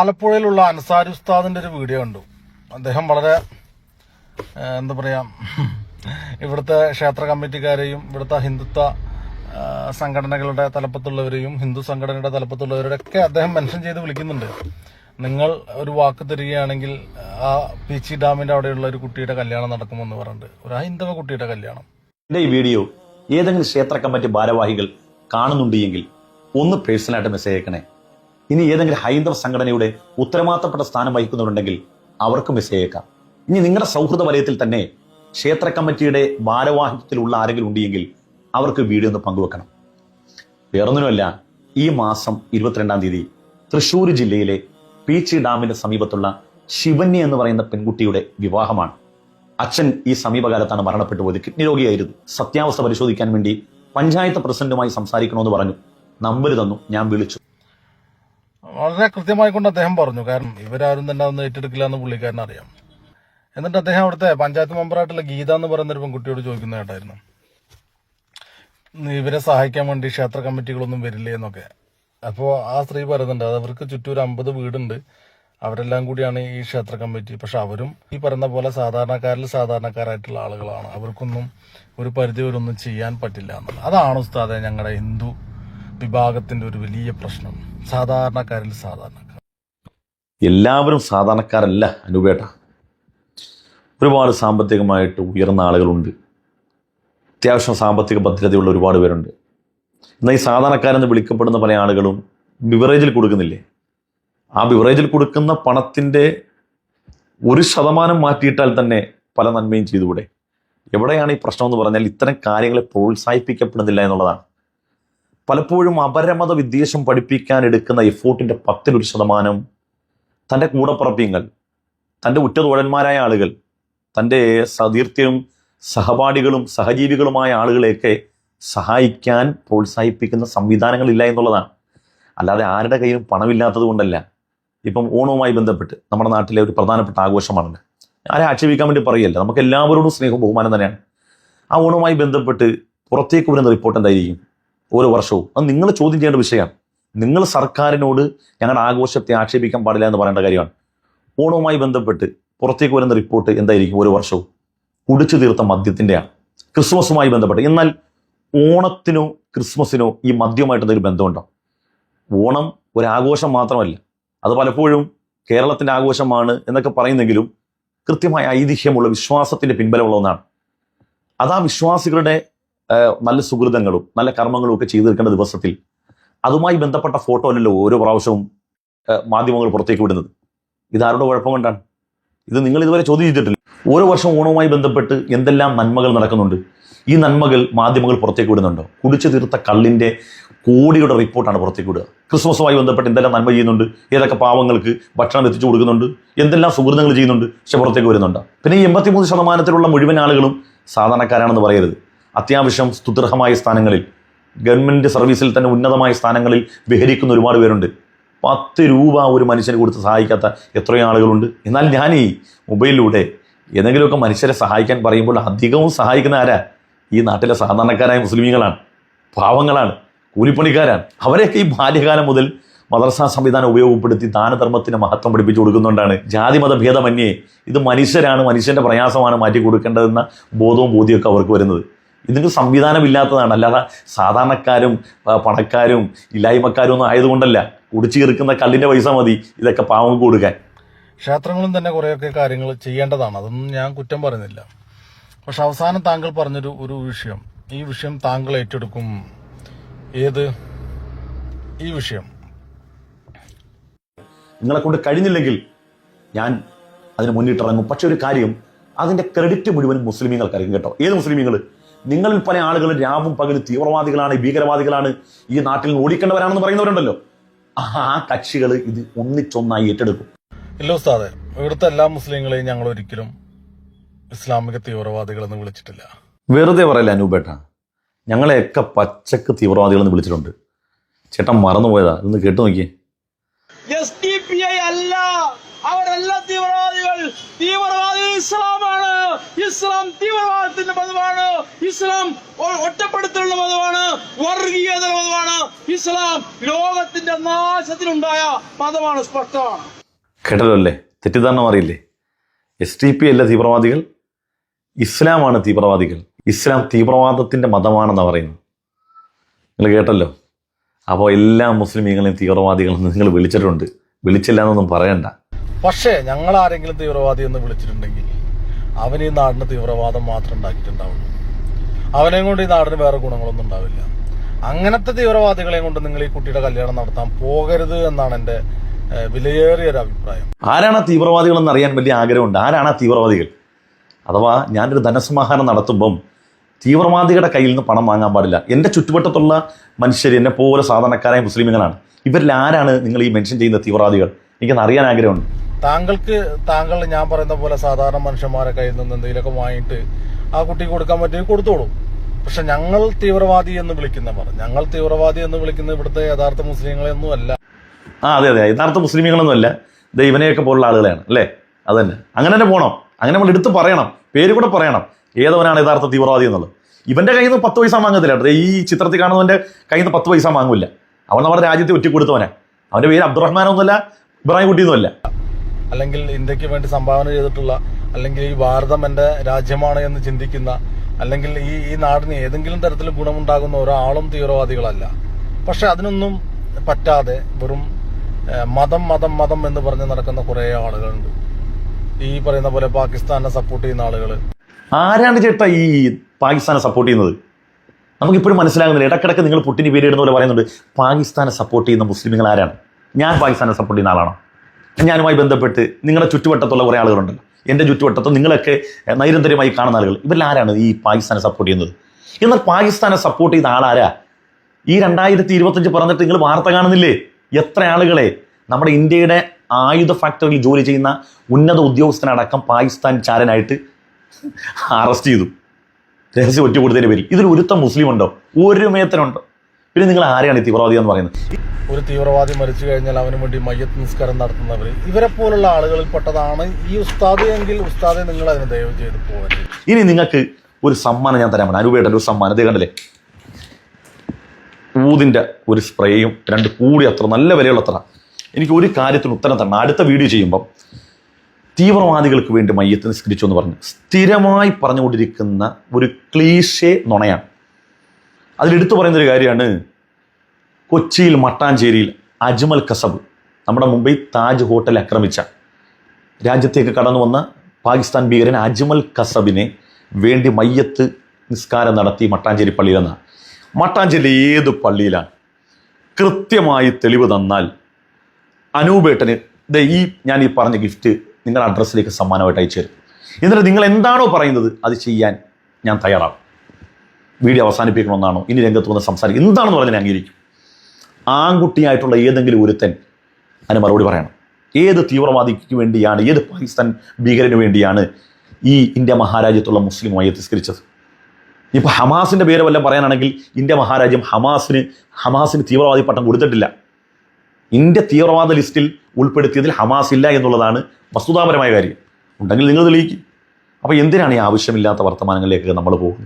ആലപ്പുഴയിലുള്ള അൻസാരി ഉസ്താദിന്റെ ഒരു വീഡിയോ കണ്ടു. അദ്ദേഹം വളരെ എന്താ പറയുക ഇവിടുത്തെ ക്ഷേത്ര കമ്മിറ്റിക്കാരെയും ഇവിടുത്തെ ഹിന്ദുത്വ സംഘടനകളുടെ തലപ്പത്തുള്ളവരെയും ഹിന്ദു സംഘടനയുടെ തലപ്പത്തുള്ളവരൊക്കെ അദ്ദേഹം മെൻഷൻ ചെയ്ത് വിളിക്കുന്നുണ്ട്. നിങ്ങൾ ഒരു വാക്ക് തരികയാണെങ്കിൽ ആ പീച്ചി ഡാമിന്റെ അവിടെയുള്ള ഒരു കുട്ടിയുടെ കല്യാണം നടക്കുമെന്ന് പറഞ്ഞിട്ട് ഒരു ഹൈന്ദവ കുട്ടിയുടെ കല്യാണം. ഈ വീഡിയോ ഏതെങ്കിലും ക്ഷേത്ര കമ്മിറ്റി ഭാരവാഹികൾ കാണുന്നുണ്ടെങ്കിൽ ഒന്ന് പേഴ്സണലായിട്ട് മെസ്സേജ് അയക്കണേ. ഇനി ഏതെങ്കിലും ഹൈന്ദവ സംഘടനയുടെ ഉത്തരവാദിത്തപ്പെട്ട സ്ഥാനം വഹിക്കുന്നുണ്ടെങ്കിൽ അവർക്ക് മെസ്സേജ് അയക്കാം ഇനി നിങ്ങളുടെ സൗഹൃദ വലയത്തിൽ തന്നെ ക്ഷേത്ര കമ്മിറ്റിയുടെ ഭാരവാഹിത്വത്തിലുള്ള ആരെങ്കിലും ഉണ്ടെങ്കിൽ അവർക്ക് വീഡിയോ ഒന്ന് പങ്കുവെക്കണം. വേറൊന്നിനുമല്ല ഈ മാസം ഇരുപത്തിരണ്ടാം തീയതി തൃശൂർ ജില്ലയിലെ പീച്ചി ഡാമിന്റെ സമീപത്തുള്ള ശിവന്യ എന്ന് പറയുന്ന പെൺകുട്ടിയുടെ വിവാഹമാണ്. അച്ഛൻ ഈ സമീപകാലത്താണ് മരണപ്പെട്ടു പോയത്. കിഡ്നി രോഗിയായിരുന്നു. സത്യാവസ്ഥ പരിശോധിക്കാൻ വേണ്ടി പഞ്ചായത്ത് പ്രസിഡന്റുമായി സംസാരിക്കണമെന്ന് പറഞ്ഞു. നമ്പർ തന്നു. ഞാൻ വിളിച്ചു. വളരെ കൃത്യമായി കൊണ്ട് അദ്ദേഹം പറഞ്ഞു. കാരണം ഇവരാരും തന്നെ അതൊന്നും ഏറ്റെടുക്കില്ല എന്ന് പുള്ളിക്കാരൻ അറിയാം. എന്നിട്ട് അദ്ദേഹം അവിടുത്തെ പഞ്ചായത്ത് മെമ്പറായിട്ടുള്ള ഗീത എന്ന് പറയുന്ന ഒരു പെൺകുട്ടിയോട് ചോദിക്കുന്ന കേട്ടായിരുന്നു. ഇവരെ സഹായിക്കാൻ വേണ്ടി ക്ഷേത്ര കമ്മിറ്റികളൊന്നും വരില്ലേ എന്നൊക്കെ. അപ്പോൾ ആ സ്ത്രീ പറയുന്നുണ്ട് അത് അവർക്ക് ചുറ്റും ഒരു അമ്പത് വീടുണ്ട്. അവരെല്ലാം കൂടിയാണ് ഈ ക്ഷേത്ര കമ്മിറ്റി. പക്ഷെ അവരും ഈ പറയുന്ന പോലെ സാധാരണക്കാരിൽ സാധാരണക്കാരായിട്ടുള്ള ആളുകളാണ്. അവർക്കൊന്നും ഒരു പരിധി വരെ ഒന്നും ചെയ്യാൻ പറ്റില്ല എന്നുള്ളത്. അതാണ് ഉസ്താദെ ഞങ്ങളുടെ ഹിന്ദു വിഭാഗത്തിന്റെ ഒരു വലിയ പ്രശ്നം. സാധാരണക്കാരിൽ സാധാരണക്കാർ. എല്ലാവരും സാധാരണക്കാരല്ല അനുപേട്ട. ഒരുപാട് സാമ്പത്തികമായിട്ട് ഉയർന്ന ആളുകളുണ്ട്. അത്യാവശ്യം സാമ്പത്തിക ഭദ്രതയുള്ള ഒരുപാട് പേരുണ്ട്. എന്നാൽ ഈ സാധാരണക്കാരെന്ന് വിളിക്കപ്പെടുന്ന പല ആളുകളും ബിവറേജിൽ കൊടുക്കുന്നില്ലേ? ആ ബിവറേജിൽ കൊടുക്കുന്ന പണത്തിന്റെ ഒരു ശതമാനം മാറ്റിയിട്ടാൽ തന്നെ പല നന്മയും ചെയ്തുകൂടെ? എവിടെയാണ് ഈ പ്രശ്നം എന്ന് പറഞ്ഞാൽ ഇത്തരം കാര്യങ്ങളെ പ്രോത്സാഹിപ്പിക്കപ്പെടുന്നില്ല എന്നുള്ളതാണ്. പലപ്പോഴും അപരമത വിദ്വേഷം പഠിപ്പിക്കാൻ എടുക്കുന്ന എഫോർട്ടിന്റെ പത്തിലൊരു ശതമാനം തന്റെ കൂടപ്പുറപ്പിയങ്ങൾ തന്റെ ഉറ്റതോഴന്മാരായ ആളുകൾ തന്റെ സതീർത്ഥ്യവും സഹപാഠികളും സഹജീവികളുമായ ആളുകളെയൊക്കെ സഹായിക്കാൻ പ്രോത്സാഹിപ്പിക്കുന്ന സംവിധാനങ്ങളില്ല എന്നുള്ളതാണ്. അല്ലാതെ ആരുടെ കയ്യിലും പണമില്ലാത്തത് കൊണ്ടല്ല. ഇപ്പം ഓണവുമായി ബന്ധപ്പെട്ട് നമ്മുടെ നാട്ടിലെ ഒരു പ്രധാനപ്പെട്ട ആഘോഷമാണല്ലോ ആരെ ആക്ഷേപിക്കാൻ വേണ്ടി പറയല്ല. നമുക്ക് എല്ലാവരോടും സ്നേഹവും ബഹുമാനം തന്നെയാണ്. ആ ഓണവുമായി ബന്ധപ്പെട്ട് പുറത്തേക്ക് വരുന്ന റിപ്പോർട്ട് എന്തായിരിക്കും? ഓരോ വർഷവും. അത് നിങ്ങൾ ചോദ്യം ചെയ്യേണ്ട വിഷയമാണ്. നിങ്ങൾ സർക്കാരിനോട് ഞങ്ങളുടെ ആഘോഷത്തെ ആക്ഷേപിക്കാൻ പാടില്ല എന്ന് പറയേണ്ട കാര്യമാണ്. ഓണവുമായി ബന്ധപ്പെട്ട് പുറത്തേക്ക് വരുന്ന റിപ്പോർട്ട് എന്തായിരിക്കും ഒരു വർഷവും? കുടിച്ചു തീർത്ത മദ്യത്തിന്റെയാണ്. ക്രിസ്മസുമായി ബന്ധപ്പെട്ട്. എന്നാൽ ഓണത്തിനോ ക്രിസ്മസിനോ ഈ മദ്യവുമായിട്ട് എന്തെങ്കിലും ബന്ധമുണ്ടോ? ഓണം ഒരു ആഘോഷം മാത്രമല്ല. അത് പലപ്പോഴും കേരളത്തിന്റെ ആഘോഷമാണ് എന്നൊക്കെ പറയുന്നെങ്കിലും കൃത്യമായ ഐതിഹ്യമുള്ള വിശ്വാസത്തിന്റെ പിൻബലമുള്ള ഒന്നാണ്. അത് വിശ്വാസികളുടെ നല്ല സുഹൃതങ്ങളും നല്ല കർമ്മങ്ങളും ഒക്കെ ചെയ്തു തീർക്കേണ്ട ദിവസത്തിൽ അതുമായി ബന്ധപ്പെട്ട ഫോട്ടോ അല്ലല്ലോ ഓരോ പ്രാവശ്യവും മാധ്യമങ്ങൾ പുറത്തേക്ക് വിടുന്നത്. ഇതാരുടെ കുഴപ്പം കൊണ്ടാണ്? ഇത് നിങ്ങൾ ഇതുവരെ ചോദ്യം ചെയ്തിട്ടില്ല. ഓരോ വർഷം ഓണവുമായി ബന്ധപ്പെട്ട് എന്തെല്ലാം നന്മകൾ നടക്കുന്നുണ്ട്? ഈ നന്മകൾ മാധ്യമങ്ങൾ പുറത്തേക്ക് വിടുന്നുണ്ടോ? കുടിച്ചു തീർത്ത കള്ളിന്റെ കോടിയുടെ റിപ്പോർട്ടാണ് പുറത്തേക്ക് വിടുക. ക്രിസ്മസുമായി ബന്ധപ്പെട്ട് എന്തെല്ലാം നന്മ ചെയ്യുന്നുണ്ട്? ഏതൊക്കെ പാവങ്ങൾക്ക് ഭക്ഷണം എത്തിച്ചു കൊടുക്കുന്നുണ്ട്? എന്തെല്ലാം സുഹൃത്തുക്കൾ ചെയ്യുന്നുണ്ട്? പക്ഷെ പുറത്തേക്ക് വരുന്നുണ്ട്? പിന്നെ ഈ എൺപത്തിമൂന്ന് ശതമാനത്തിലുള്ള മുഴുവൻ ആളുകളും സാധാരണക്കാരാണെന്ന് പറയരുത്. അത്യാവശ്യം സ്തുത്യർഹമായ സ്ഥാനങ്ങളിൽ ഗവൺമെന്റ് സർവീസിൽ തന്നെ ഉന്നതമായ സ്ഥാനങ്ങളിൽ വിഹരിക്കുന്ന ഒരുപാട് പേരുണ്ട്. പത്ത് രൂപ ഒരു മനുഷ്യന് കൊടുത്ത് സഹായിക്കാത്ത എത്രയോ ആളുകളുണ്ട്. എന്നാൽ ഞാൻ ഈ മൊബൈലിലൂടെ ഏതെങ്കിലുമൊക്കെ മനുഷ്യരെ സഹായിക്കാൻ പറയുമ്പോൾ അധികവും സഹായിക്കുന്ന ആരാ? ഈ നാട്ടിലെ സാധാരണക്കാരായ മുസ്ലിമീങ്ങളാണ് പാവങ്ങളാണ് കൂലിപ്പണിക്കാരാണ്. അവരെയൊക്കെ ഈ ബാല്യകാലം മുതൽ മദർസാ സംവിധാനം ഉപയോഗപ്പെടുത്തി ദാനധർമ്മത്തിന് മഹത്വം പഠിപ്പിച്ചു കൊടുക്കുന്നുണ്ടാണ്. ജാതി മതഭേദമന്യേ ഇത് മനുഷ്യരാണ് മനുഷ്യന്റെ പ്രയാസമാണ് മാറ്റി കൊടുക്കേണ്ടതെന്ന ബോധവും ബോധ്യമൊക്കെ അവർക്ക് വരുന്നത്. ഇതിന് സംവിധാനമില്ലാത്തതാണ്. അല്ലാതെ സാധാരണക്കാരും പണക്കാരും ഇല്ലായ്മക്കാരും ഒന്നും ആയതുകൊണ്ടല്ല. കുടിച്ചു കീർക്കുന്ന കല്ലിന്റെ പൈസ മതി. ഇതൊക്കെ പാവം കൊടുക്കാൻ. ക്ഷേത്രങ്ങളും തന്നെ കുറേയൊക്കെ കാര്യങ്ങൾ ചെയ്യേണ്ടതാണ്. അതൊന്നും ഞാൻ കുറ്റം പറയുന്നില്ല. പക്ഷെ അവസാനം താങ്കൾ പറഞ്ഞൊരു ഒരു വിഷയം. ഈ വിഷയം താങ്കൾ ഏറ്റെടുക്കും. ഏത്? ഈ വിഷയം. നിങ്ങളെ കൊണ്ട് കഴിഞ്ഞില്ലെങ്കിൽ ഞാൻ അതിന് മുന്നിട്ടിറങ്ങും. പക്ഷെ ഒരു കാര്യം അതിന്റെ ക്രെഡിറ്റ് മുഴുവൻ മുസ്ലിമീങ്ങൾക്കായിരിക്കും കേട്ടോ. ഏത് മുസ്ലിമീങ്ങൾ നിങ്ങളിൽ പല ആളുകൾ രാവും പകലും തീവ്രവാദികളാണ് ഭീകരവാദികളാണ് ഈ നാട്ടിൽ നിന്ന് ഓടിക്കേണ്ടവരാണെന്ന് പറയുന്നവരുണ്ടല്ലോ. ആ കക്ഷികൾ ഇത് ഒന്നിച്ചൊന്നായി ഏറ്റെടുക്കും. ഇല്ല ഉസ്താദെ ഇവിടുത്തെ എല്ലാ മുസ്ലിങ്ങളെയും ഞങ്ങൾ ഒരിക്കലും ഇസ്ലാമിക തീവ്രവാദികളെന്ന് വിളിച്ചിട്ടില്ല. വെറുതെ പറയല്ല അനൂപേട്ട? ഞങ്ങളെയൊക്കെ പച്ചക്ക് തീവ്രവാദികളെന്ന് വിളിച്ചിട്ടുണ്ട്. ചേട്ടൻ മറന്നുപോയതാ ഇന്ന് കേട്ടു നോക്കിയേ. എസ് ഡി പി ഐ അല്ല അവരെല്ലാം തീവ്രവാദികൾ. തീവ്രവാദി ഇസ്ലാമാണ്. ഇസ്ലാം തീവ്രവാദത്തിന്റെ മതമാണ് ഇസ്ലാം ഒറ്റപ്പെടുത്തലുള്ള മതമാണ് വർഗീയത മതമാണ്. ഇസ്ലാം ലോകത്തിന്റെ നാശത്തിനുണ്ടായ മതമാണ് സ്പഷ്ടമാണ്. കേട്ടല്ലോ തെറ്റിദ്ധാരണ മാറിയില്ലേ? എസ് ടി പി അല്ല തീവ്രവാദികൾ ഇസ്ലാമാണ് തീവ്രവാദികൾ. ഇസ്ലാം തീവ്രവാദത്തിന്റെ മതമാണെന്ന് പറയുന്നു നിങ്ങൾ കേട്ടല്ലോ? അപ്പോൾ എല്ലാ മുസ്ലിമീങ്ങളെയും തീവ്രവാദികളെന്ന് നിങ്ങൾ വിളിച്ചിട്ടുണ്ട്. വിളിച്ചില്ല എന്നൊന്നും പറയണ്ട. പക്ഷേ ഞങ്ങൾ ആരെങ്കിലും തീവ്രവാദി എന്ന് വിളിച്ചിട്ടുണ്ടെങ്കിൽ അവൻ ഈ നാടിന് തീവ്രവാദം മാത്രം ഉണ്ടാക്കിയിട്ടുണ്ടാവുള്ളൂ. അവനെയും കൊണ്ട് ഈ നാടിന് വേറെ ഗുണങ്ങളൊന്നും ഉണ്ടാവില്ല. അങ്ങനത്തെ തീവ്രവാദികളെയും കൊണ്ട് നിങ്ങൾ ഈ കുട്ടിയുടെ കല്യാണം നടത്താൻ പോകരുത് എന്നാണ് എന്റെ വിലയേറിയ ഒരു അഭിപ്രായം. ആരാണ് തീവ്രവാദികൾ എന്ന് അറിയാൻ വലിയ ആഗ്രഹമുണ്ട്? ആരാണ് ആ തീവ്രവാദികൾ? അഥവാ ഞാനൊരു ധനസമാഹാരം നടത്തുമ്പം തീവ്രവാദികളുടെ കയ്യിൽ നിന്ന് പണം വാങ്ങാൻ പാടില്ല. എന്റെ ചുറ്റുവട്ടത്തുള്ള മനുഷ്യർ എന്നെ പോലെ സാധാരണക്കാരായ മുസ്ലിമുകളാണ്. ഇവരിൽ ആരാണ് നിങ്ങൾ ഈ മെൻഷൻ ചെയ്യുന്ന തീവ്രവാദികൾ? എനിക്ക് അറിയാൻ ആഗ്രഹമുണ്ട്. താങ്കൾക്ക് താങ്കൾ ഞാൻ പറയുന്ന പോലെ സാധാരണ മനുഷ്യന്മാരെ കയ്യിൽ നിന്ന് എന്തെങ്കിലുമൊക്കെ വാങ്ങിയിട്ട് ആ കുട്ടിക്ക് കൊടുക്കാൻ പറ്റുമെങ്കിൽ കൊടുത്തോളൂ. പക്ഷെ ഞങ്ങൾ തീവ്രവാദി എന്ന് വിളിക്കുന്നവർ ഞങ്ങൾ തീവ്രവാദി എന്ന് വിളിക്കുന്ന ഇവിടുത്തെ യഥാർത്ഥ മുസ്ലിങ്ങളെയൊന്നും അല്ല. ആ അതെ അതെ യഥാർത്ഥ മുസ്ലിമീങ്ങളൊന്നുമല്ല ദൈവനെയൊക്കെ പോലുള്ള ആളുകളെയാണ് അല്ലേ? തന്നെ അങ്ങനെ തന്നെ പോകണം അങ്ങനെ നമ്മൾ എടുത്ത് പറയണം. പേര് കൂടെ പറയണം. ഏതവനാണ് യഥാർത്ഥ തീവ്രവാദി എന്നുള്ളത്? ഇവന്റെ കയ്യിൽ നിന്ന് പത്ത് പൈസ വാങ്ങത്തില്ല കേട്ടോ. ഈ ചിത്രത്തിൽ കാണുന്നവന്റെ കയ്യിൽ നിന്ന് പത്ത് പൈസ വാങ്ങൂല. അവൻ നമ്മുടെ രാജ്യത്തെ ഒറ്റക്കൊടുത്തവനെ. അവന്റെ പേര് അബ്ദുറഹ്മാനൊന്നുമല്ല ഇബ്രാഹിം കുട്ടിയൊന്നുമല്ല. അല്ലെങ്കിൽ ഇന്ത്യയ്ക്ക് വേണ്ടി സംഭാവന ചെയ്തിട്ടുള്ള അല്ലെങ്കിൽ ഈ ഭാരതം എന്റെ രാജ്യമാണ് എന്ന് ചിന്തിക്കുന്ന അല്ലെങ്കിൽ ഈ ഈ നാടിന് ഏതെങ്കിലും തരത്തിൽ ഗുണമുണ്ടാകുന്ന ഒരാളും തീവ്രവാദികളല്ല. പക്ഷെ അതിനൊന്നും പറ്റാതെ വെറും മതം മതം മതം എന്ന് പറഞ്ഞ് നടക്കുന്ന കുറേ ആളുകളുണ്ട്. ഈ പറയുന്ന പോലെ പാകിസ്ഥാനെ സപ്പോർട്ട് ചെയ്യുന്ന ആളുകൾ ആരാണ് ചേട്ടാ ഈ പാകിസ്ഥാനെ സപ്പോർട്ട് ചെയ്യുന്നത്? നമുക്ക് നമുക്കിപ്പോഴും മനസ്സിലാകുന്നില്ല. ഇടക്കിടക്ക് നിങ്ങൾ പുട്ടിന് പേരിടുന്ന പോലെ പറയുന്നുണ്ട് പാകിസ്ഥാനെ സപ്പോർട്ട് ചെയ്യുന്ന മുസ്ലിമുകൾ ആരാണ്? ഞാൻ പാകിസ്ഥാനെ സപ്പോർട്ട് ചെയ്യുന്ന ആളാണോ. ഞാനുമായി ബന്ധപ്പെട്ട് നിങ്ങളുടെ ചുറ്റുവട്ടത്തുള്ള കുറേ ആളുകളുണ്ടല്ലോ എന്റെ ചുറ്റുവട്ടത്ത് നിങ്ങളൊക്കെ നൈരന്തര്യമായി കാണുന്ന ആളുകൾ. ഇവരിലാരാണ് ഈ പാകിസ്ഥാനെ സപ്പോർട്ട് ചെയ്യുന്നത്? എന്നാൽ പാകിസ്ഥാനെ സപ്പോർട്ട് ചെയ്ത ആളാരാ? ഈ രണ്ടായിരത്തി ഇരുപത്തഞ്ച് പറഞ്ഞിട്ട് നിങ്ങൾ വാർത്ത കാണുന്നില്ലേ? എത്ര ആളുകളെ? നമ്മുടെ ഇന്ത്യയുടെ ആയുധ ഫാക്ടറിയിൽ ജോലി ചെയ്യുന്ന ഉന്നത ഉദ്യോഗസ്ഥനടക്കം പാകിസ്ഥാൻ ചാരനായിട്ട് അറസ്റ്റ് ചെയ്തു. രഹസ്യം ഒറ്റ കൊടുത്തതിന്റെ പേര് ഇതിൽ ഒരുത്തം മുസ്ലിം ഉണ്ടോ ഒരു മേത്തനുണ്ടോ? പിന്നെ നിങ്ങൾ ആരെയാണ് ഈ തീവ്രവാദി എന്ന് പറയുന്നത്? ഒരു തീവ്രവാദി മരിച്ചു കഴിഞ്ഞാൽ അവന് വേണ്ടി മയ്യത്ത് നിസ്കാരം നടത്തുന്നവർ ഇവരെ പോലുള്ള ആളുകളിൽ പെട്ടതാണ് ഈ ഉസ്താദ് എങ്കിൽ ഉസ്താദെ നിങ്ങൾ അതിന് ദയവ് ചെയ്ത് പോകരുത് ഇനി നിങ്ങൾക്ക് ഒരു സമ്മാനം ഞാൻ തരാൻ വേണം ഒരു സമ്മാനം. ഇത് കണ്ടില്ലേ? ഊതിന്റെ ഒരു സ്പ്രേയും രണ്ട് കൂടി അത്ര നല്ല വിലയുള്ള അത്ര എനിക്ക് ഒരു കാര്യത്തിന് ഉത്തരം തരണം. അടുത്ത വീഡിയോ ചെയ്യുമ്പം തീവ്രവാദികൾക്ക് വേണ്ടി മയ്യത്ത് നിസ്കരിച്ചു എന്ന് പറഞ്ഞ് സ്ഥിരമായി പറഞ്ഞുകൊണ്ടിരിക്കുന്ന ഒരു ക്ലീശേ നുണയാണ്. അതിലെടുത്തു പറയുന്ന ഒരു കാര്യമാണ് കൊച്ചിയിൽ മട്ടാഞ്ചേരിയിൽ അജ്മൽ കസബ് നമ്മുടെ മുംബൈ താജ് ഹോട്ടൽ ആക്രമിച്ച. രാജ്യത്തേക്ക് കടന്നു വന്ന പാകിസ്ഥാൻ ഭീകരൻ അജ്മൽ കസബിനെ വേണ്ടി മയ്യത്ത് നിസ്കാരം നടത്തി മട്ടാഞ്ചേരി പള്ളിയിലെന്നാണ് മട്ടാഞ്ചേരി ഏത് പള്ളിയിലാണ്? കൃത്യമായി തെളിവ് തന്നാൽ അനൂപേട്ടന് ദേ ഈ ഞാൻ ഈ പറഞ്ഞ ഗിഫ്റ്റ് നിങ്ങളുടെ അഡ്രസ്സിലേക്ക് സമ്മാനമായിട്ട് അയച്ചു തരും. എന്നിട്ട് നിങ്ങൾ എന്താണോ പറയുന്നത് അത് ചെയ്യാൻ ഞാൻ തയ്യാറാവും വീഡിയോ അവസാനിപ്പിക്കണമെന്നാണോ? ഇനി രംഗത്ത് വന്ന് സംസാരിക്കും. എന്താണെന്ന് പറഞ്ഞാൽ അംഗീകരിക്കും. ആൺകുട്ടിയായിട്ടുള്ള ഏതെങ്കിലും ഒരുത്തൻ അതിന് മറുപടി പറയണം. ഏത് തീവ്രവാദിക്ക് വേണ്ടിയാണ് ഏത് പാകിസ്ഥാൻ ഭീകരന് വേണ്ടിയാണ് ഈ ഇന്ത്യ മഹാരാജ്യത്തുള്ള മുസ്ലിമായി തിസ്കരിച്ചത്? ഇപ്പോൾ ഹമാസിന്റെ പേര് വല്ലതും പറയാനാണെങ്കിൽ ഇന്ത്യ മഹാരാജ്യം ഹമാസിന് ഹമാസിന് തീവ്രവാദി പട്ടം കൊടുത്തിട്ടില്ല. ഇന്ത്യ തീവ്രവാദ ലിസ്റ്റിൽ ഉൾപ്പെടുത്തിയതിൽ ഹമാസ് ഇല്ല എന്നുള്ളതാണ് വസ്തുതാപരമായ കാര്യം. ഉണ്ടെങ്കിൽ നിങ്ങൾ തെളിയിക്കും. അപ്പോൾ എന്തിനാണ് ഈ ആവശ്യമില്ലാത്ത വർത്തമാനങ്ങളിലേക്ക് നമ്മൾ പോകുന്നത്?